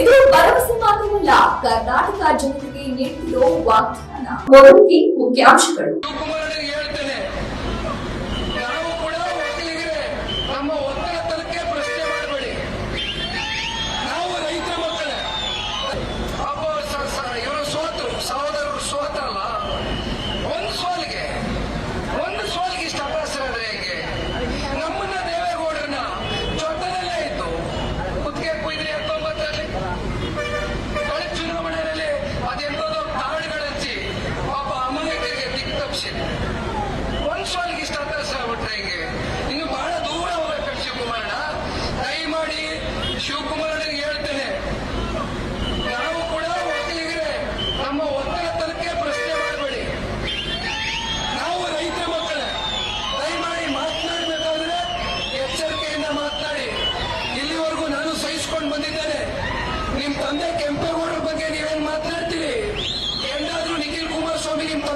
ಇದು ಭರವಸೆ ಮಾತ್ರವಲ್ಲ ಕರ್ನಾಟಕ ಜನತೆಗೆ ನೀಡುತ್ತಿರೋ ವಾಗ್ದಾನ. ಮುಖ್ಯಾಂಶಗಳು.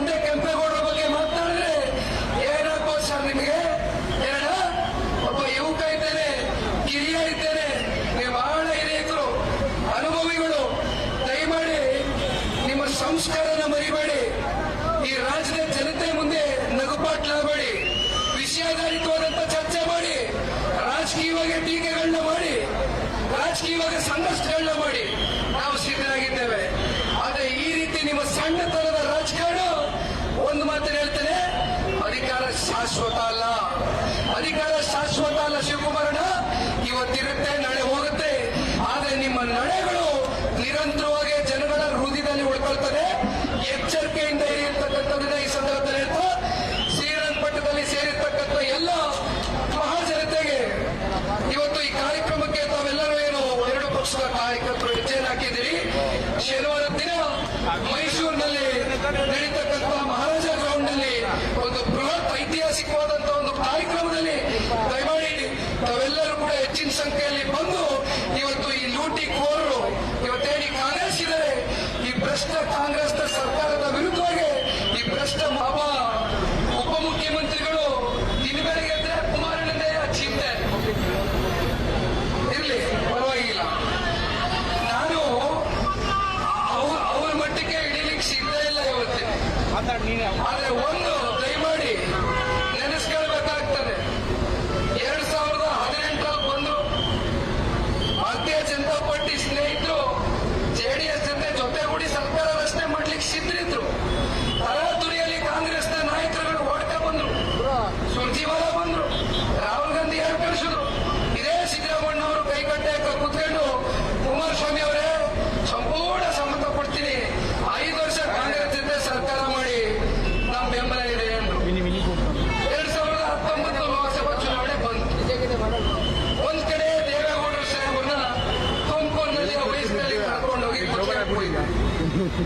ತಂದೆ ಕೆಂಪೇಗೌಡರ ಬಗ್ಗೆ ಮಾತನಾಡಿದ್ರೆ ಏನಾಗ್ಬೋದು ಸರ್ ನಿಮಗೆ? ಏನ? ಒಬ್ಬ ಯುವಕ ಇದ್ದೇನೆ, ಕಿರಿಯ ಇದ್ದೇನೆ, ನೀವು ಬಹಳ ಹಿರಿಯರು ಅನುಭವಿಗಳು, ದಯಮಾಡಿ ನಿಮ್ಮ ಸಂಸ್ಕಾರನ ಮರಿಬೇಡಿ. ಈ ರಾಜ್ಯದ ಜನತೆ ಮುಂದೆ ನಗುಪಾಟ್ಲಾಗಬೇಡಿ ವಿಷಯಾಧಾರಿತವಾದಂತ ಚರ್ಚೆ ಮಾಡಿ, ರಾಜಕೀಯವಾಗಿ ಟೀಕೆಗಳನ್ನ ಮಾಡಿ, ರಾಜಕೀಯವಾಗಿ ಸಂಘರ್ಷಗಳನ್ನ ಮಾಡಿ. शाश्वताला. अलीकडे शाश्वताला शिवकुमार ಐತಿಹಾಸಿಕವಾದಂತಹ ಒಂದು ಕಾರ್ಯಕ್ರಮದಲ್ಲಿ ದಯಮಾಡಿ ತಾವೆಲ್ಲರೂ ಕೂಡ ಹೆಚ್ಚಿನ ಸಂಖ್ಯೆಯಲ್ಲಿ ಬಂದು ಇವತ್ತು ಈ ಲೂಟಿ ಕೋರರು ಇವತ್ತೇನು ಕಾಂಗ್ರೆಸ್ ಇದ್ದಾರೆ ಈ ಭ್ರಷ್ಟ ಕಾಂಗ್ರೆಸ್ ಸರ್ಕಾರದ ವಿರುದ್ಧವಾಗಿ ಈ ಭ್ರಷ್ಟ ಮಹಾ ಉಪಮುಖ್ಯಮಂತ್ರಿಗಳು ಇನ್ನು ಬೆಳಗ್ಗೆ ಎದ್ರೆ ಕುಮಾರಣ್ಣನೇ ಚಿಂತೆ ಇರ್ಲಿ ಪರವಾಗಿಲ್ಲ. ನಾನು ಅವ್ರ ಮಟ್ಟಕ್ಕೆ ಹಿಡಿಲಿಕ್ಕೆ ಸಿಗದೇ ಇಲ್ಲ ಇವತ್ತಿನ ಆದ್ರೆ ಒಂದು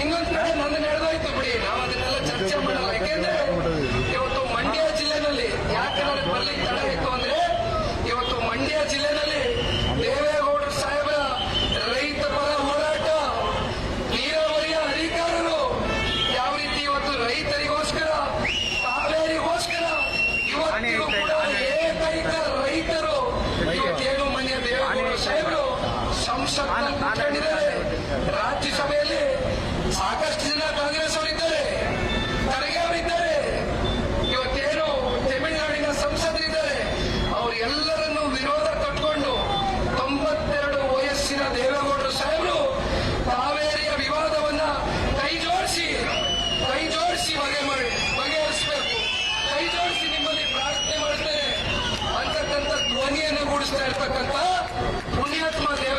ಇನ್ನೊಂದ್ ಕಡೆ ನನ್ನ ನಡೆದೋಯ್ತು ಬಿಡಿ. ನಾವು ಅದನ್ನೆಲ್ಲ ಚರ್ಚೆ ಮಾಡಲ್ಲ. ಯಾಕೆಂದ್ರೆ ಇವತ್ತು ಮಂಡ್ಯ ಜಿಲ್ಲೆನಲ್ಲಿ ಯಾಕೆ ನನಗೆ ಬರ್ಲಿಕ್ಕೆ ತಡ ಆಯ್ತು ಅಂದ್ರೆ ಇವತ್ತು ಮಂಡ್ಯ ಜಿಲ್ಲೆನಲ್ಲಿ ದೇವೇಗೌಡ ಸಾಹೇಬರ ರೈತ ಪರ ಹೋರಾಟ ನೀರಾವರಿಯ ಅಧಿಕಾರರು ಯಾವ ರೀತಿ ಇವತ್ತು ರೈತರಿಗೋಸ್ಕರ ಕಾವೇರಿಗೋಸ್ಕರ ಇವತ್ತಿಗೂ ಕೂಡ ಏಕೈಕ ರೈತರು ಇವತ್ತೇನು ಮನೆಯ ದೇವೇಗೌಡರು ಸಾಹೇಬರು ಸಂಸತ್ ಕೂತ್ಕೊಂಡಿದ್ದಾರೆ. ರಾಜ್ಯಸಭೆಯಲ್ಲಿ ಧ್ವನಿಯನ್ನು ಇರ್ತಕ್ಕಂಥ ಪುಣ್ಯಾತ್ಮ ದೇವೇಗೌಡ